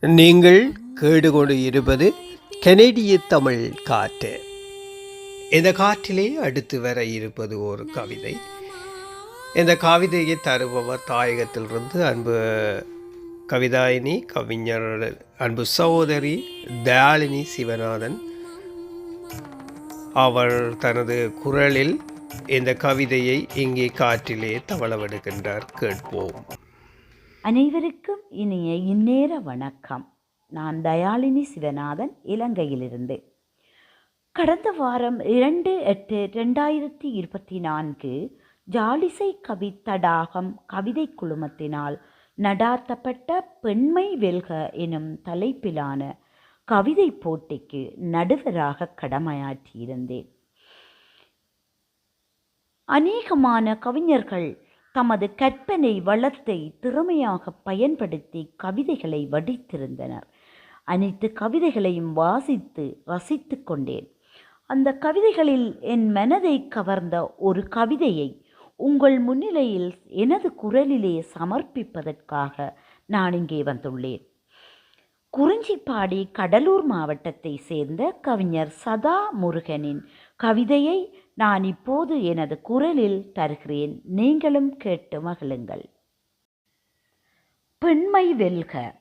நீங்கள் கேடுகொண்டு இருப்பது கனேடிய தமிழ் காற்று. இந்த காற்றிலே அடுத்து வர இருப்பது ஒரு கவிதை. இந்த கவிதையை தருபவர் தாயகத்திலிருந்து அன்பு கவிதாயினி கவிஞர் அன்பு சகோதரி தயாளினி சிவநாதன். அவர் தனது குரலில் இந்த கவிதையை இங்கே காற்றிலே தவளவெடுக்கின்றார் கேட்போம். அனைவருக்கும் இனிய இந்நேர வணக்கம். நான் தயாளினி சிவநாதன் இலங்கையிலிருந்து. கடந்த வாரம் இரண்டு எட்டு ரெண்டாயிரத்தி இருபத்தி நான்கு ஜாலிசை கவி தடாகம் கவிதை குழுமத்தினால் நடாத்தப்பட்ட பெண்மை வெல்க எனும் தலைப்பிலான கவிதை போட்டிக்கு நடுவராக கடமையாற்றியிருந்தேன். அநேகமான கவிஞர்கள் தமது கற்பனை வளத்தை திறமையாக பயன்படுத்தி கவிதைகளை வடித்திருந்தனர். அனைத்து கவிதைகளையும் வாசித்து ரசித்து கொண்டேன். அந்த கவிதைகளில் என் மனதை கவர்ந்த ஒரு கவிதையை உங்கள் முன்னிலையில் எனது குரலிலே சமர்ப்பிப்பதற்காக நான் இங்கே வந்துள்ளேன். குறிஞ்சிப்பாடி கடலூர் மாவட்டத்தை சேர்ந்த கவிஞர் சதா முருகனின் கவிதையை நான் இப்போது எனது குரலில் தருகிறேன். நீங்களும் கேட்டு மகிழுங்கள். பெண்மை வெல்க.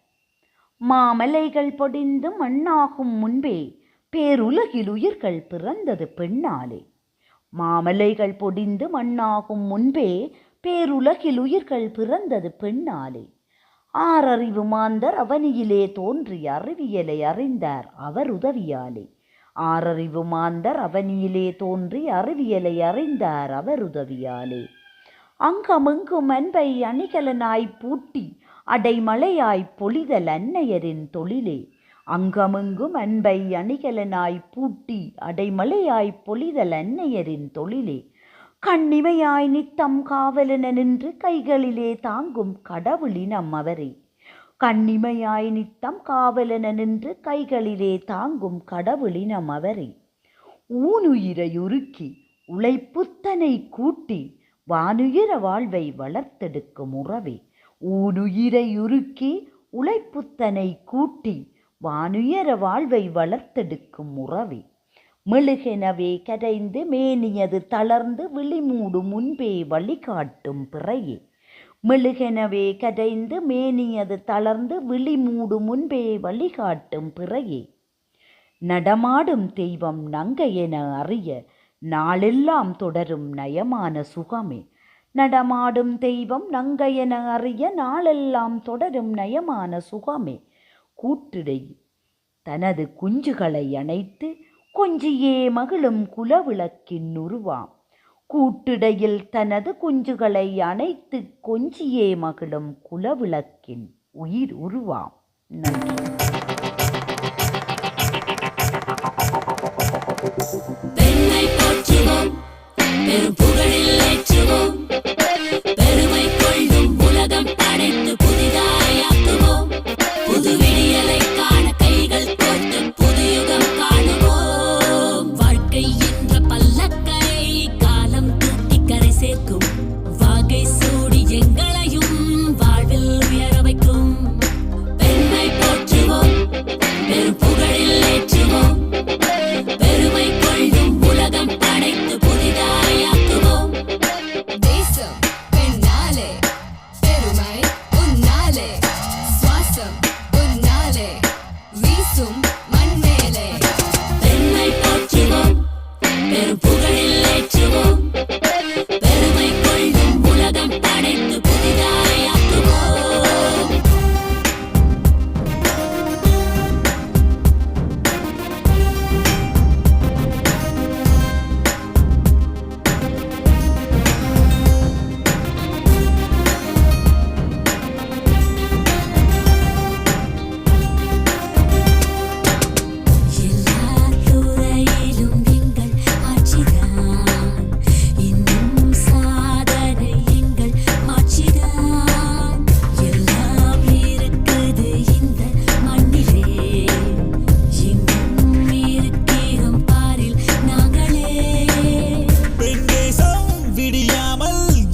மாமலைகள் பொடிந்து மண்ணாகும் முன்பே பேருலகில் உயிர்கள் பிறந்தது பெண்ணாலே. மாமலைகள் பொடிந்து மண்ணாகும் முன்பே பேருலகில் உயிர்கள் பிறந்தது பெண்ணாலே. ஆறறிவு மாந்தர் அவனியிலே தோன்றி அறிவியலை அறிந்தார் அவர் உதவியாலே. ஆறறிவு மாந்தர் அவனியிலே தோன்றி அறிவியலை அறிந்தார் அவர் உதவியாலே அங்கமெங்கும் அன்பை அணிகலனாய் பூட்டி அடைமலையாய் பொழிதல் அன்னையரின் தொழிலே. அங்கமெங்கும் அன்பை அணிகலனாய் பூட்டி அடைமலையாய் பொழிதல் அன்னையரின் தொழிலே. கண்ணிமையாய் நித்தம் காவலென நின்று கைகளிலே தாங்கும் கடவுளினம் அவரே. கண்ணிமையாய் நித்தம் காவலென நின்று கைகளிலே தாங்கும் கடவுளினம் அவரே ஊனுயிரை உருக்கி உழைப்புத்தனை கூட்டி வானுயிர வாழ்வை வளர்த்தெடுக்கும் உறவே. ஊனுயிரை உருக்கி உழைப்புத்தனை கூட்டி வானுயர வாழ்வை வளர்த்தெடுக்கும் உறவே. மெழுகெனவே கரைந்து மேனியது தளர்ந்து விழிமூடு முன்பே வழிகாட்டும் பிறையே. மெழுகெனவே கரைந்து மேனியது தளர்ந்து விழி மூடு முன்பே வழிகாட்டும் பிறையே. நடமாடும் தெய்வம் நங்கை என அறிய நாளெல்லாம் தொடரும் நயமான சுகமே. நடமாடும் தெய்வம் நங்கை என அறிய நாளெல்லாம் தொடரும் நயமான சுகமே. கூட்டிடை தனது குஞ்சுகளை அணைத்து கொஞ்சியே மகிழும் குலவிளக்கின் உருவாம். கூட்டிடையில் தனது குஞ்சுகளை அணைத்து கொஞ்சியே மகிழும் குலவிளக்கின் உயிர் உருவாம். நன்றி. பெண்ணை போற்றுவோம் பெரும் புகழில் ஏற்றுவோம். பெருமை கொள்ளும் உலகம்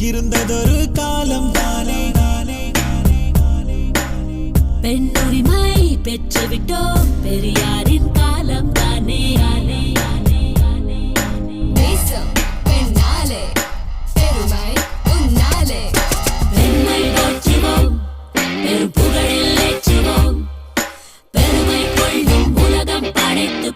இருந்ததொரு காலம் தானே. பெண் உரிமை பெற்றுவிட்டோம் பெரியாரின் காலம் தானே. பெருமை கொள்ளும் உலகம் படைத்து